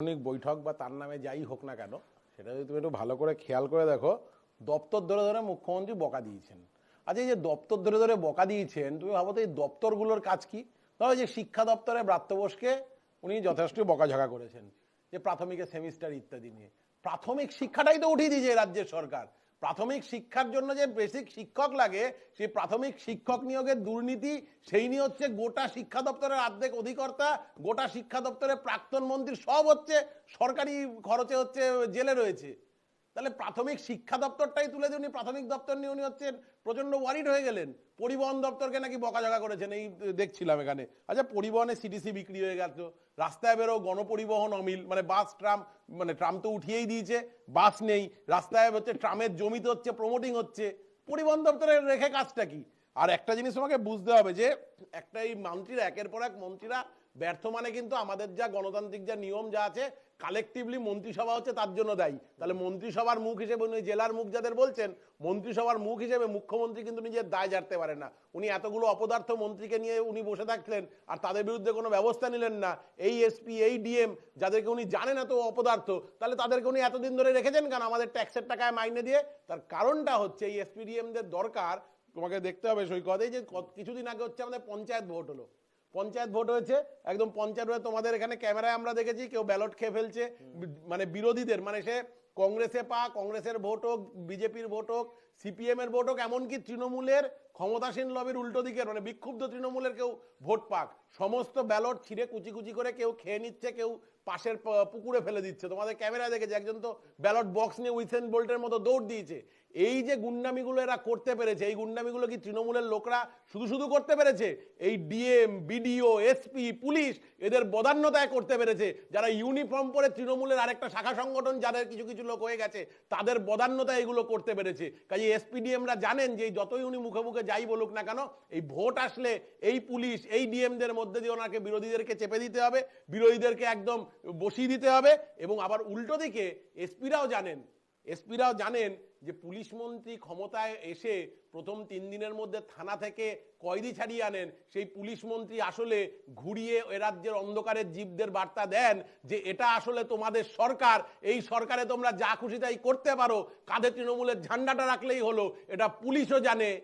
সাংগঠনিক বৈঠক বা তার নামে যাই হোক না কেন, সেটা যদি তুমি একটু ভালো করে খেয়াল করে দেখো, দপ্তর ধরে ধরে মুখ্যমন্ত্রী বকা দিয়েছেন। আচ্ছা এই যে দপ্তর ধরে ধরে বকা দিয়েছেন, তুমি ভাবো তো এই দপ্তরগুলোর কাজ কি? ধরো যে শিক্ষা দপ্তরে ব্রাত্য বোসকে উনি যথেষ্ট বকাঝকা করেছেন, যে প্রাথমিকের সেমিস্টার ইত্যাদি নিয়ে। প্রাথমিক শিক্ষাটাই তো উঠিয়ে দিয়েছে রাজ্যের সরকার। প্রাথমিক শিক্ষার জন্য যে বেসিক শিক্ষক লাগে সেই প্রাথমিক শিক্ষক নিয়োগের দুর্নীতি, সেই নিয়ে হচ্ছে গোটা শিক্ষা দপ্তরের অর্ধেক অধিকর্তা, গোটা শিক্ষা দপ্তরের প্রাক্তন মন্ত্রী, সব হচ্ছে সরকারি খরচে হচ্ছে জেলে রয়েছে। তাহলে প্রাথমিক শিক্ষা দপ্তরটাই তুলে দিয়ে উনি প্রাথমিক দপ্তর নিয়ে উনি হচ্ছেন প্রচণ্ড ওয়ারিড হয়ে গেলেন। পরিবহন দপ্তরকে নাকি বকাঝকা করেছেন, এই দেখছিলাম এখানে। আচ্ছা পরিবহনে সিটিসি বিক্রি হয়ে গেল রাস্তায় বেরো গণপরিবহন অমিল মানে বাস, ট্রাম মানে ট্রাম তো উঠিয়েই দিয়েছে, বাস নেই। রাস্তায় হচ্ছে ট্রামের জমিতে হচ্ছে প্রমোটিং হচ্ছে। পরিবহন দপ্তরে রেখে কাজটা কি? আর একটা জিনিস তোমাকে বুঝতে হবে যে একটা এই মন্ত্রীরা, একের পর এক মন্ত্রীরা ব্যর্থ মানে কিন্তু আমাদের যা গণতান্ত্রিক যা নিয়ম যা আছে কালেকটিভলি মন্ত্রিসভা হচ্ছে তার জন্য দায়ী। তাহলে মন্ত্রিসভার মুখ হিসেবে উনি জেলার মুখ যাদের বলছেন, মন্ত্রিসভার মুখ হিসেবে মুখ্যমন্ত্রী কিন্তু নিজের দায় জানতে পারে না। উনি এতগুলো অপদার্থ মন্ত্রীকে নিয়ে উনি বসে থাকলেন আর তাদের বিরুদ্ধে কোনো ব্যবস্থা নিলেন না। এই এসপি এই ডিএম যাদেরকে উনি জানেন এত অপদার্থ, তাহলে তাদেরকে উনি এতদিন ধরে রেখেছেন কেন? আমাদের ট্যাক্সের টাকায় মাইনে দিয়ে। তার কারণটা হচ্ছে এই এসপি ডিএমদের দরকার, তোমাকে দেখতে হবে সৈকত, এই যে কিছুদিন আগে হচ্ছে আমাদের পঞ্চায়েত ভোট হলো। পঞ্চায়েত ভোট হয়েছে, একদম পঞ্চায়েত হয়ে তোমাদের এখানে ক্যামেরায় আমরা দেখেছি, কেউ ব্যালট খেয়ে ফেলছে মানে বিরোধীদের মানে সে কংগ্রেসে পা, কংগ্রেসের ভোট হোক, বিজেপির ভোট হোক সিপিএম এর ভোট হোক, এমনকি তৃণমূলের ক্ষমতাসীন লবির উল্টো দিকের মানে বিক্ষুব্ধ তৃণমূলের কেউ ভোট পাক। সমস্ত ব্যালট ছিঁড়ে কুচি কুচি করে কেউ খেয়ে নিচ্ছে, কেউ পাশের পুকুরে ফেলে দিচ্ছে। তোমাদের ক্যামেরায় দেখেছে, একজন তো ব্যালট বক্স নিয়ে উইসেন বোল্টের মতো দৌড় দিয়েছে। এই যে গুন্ডামিগুলো এরা করতে পেরেছে, এই গুন্ডামিগুলো কি তৃণমূলের লোকরা শুধু শুধু করতে পেরেছে? এই ডিএম বিডিও এসপি পুলিশ, এদের বদান্যতায় করতে পেরেছে। যারা ইউনিফর্ম পরে তৃণমূলের আরেকটা শাখা সংগঠন, যাদের কিছু কিছু লোক হয়ে গেছে, তাদের বদান্যতায় এগুলো করতে পেরেছে। কাজে এসপিডিএমরা জানেন যে যতই উনি মুখে মুখে যাই বলুক না কেন, এই ভোট আসলে এই পুলিশ, এই ডিএমদের মধ্যে দিয়ে ওনাকে বিরোধীদেরকে চেপে দিতে হবে, বিরোধীদেরকে একদম বসিয়ে দিতে হবে এবং আবার উল্টো দিকে এসপিরাও জানেন এসপিরাও জানেন যে পুলিশ মন্ত্রী ক্ষমতায় এসে প্রথম তিন দিনের মধ্যে থানা থেকে কয়েদি ছাড়িয়ে আনেন। সেই পুলিশ মন্ত্রী আসলে ঘুরিয়ে এ রাজ্যের অন্ধকারের জীবদের বার্তা দেন যে এটা আসলে তোমাদের সরকার, এই সরকারে তোমরা যা খুশি তাই করতে পারো, কাঁধে তৃণমূলের ঝান্ডাটা রাখলেই হলো, এটা পুলিশও জানে।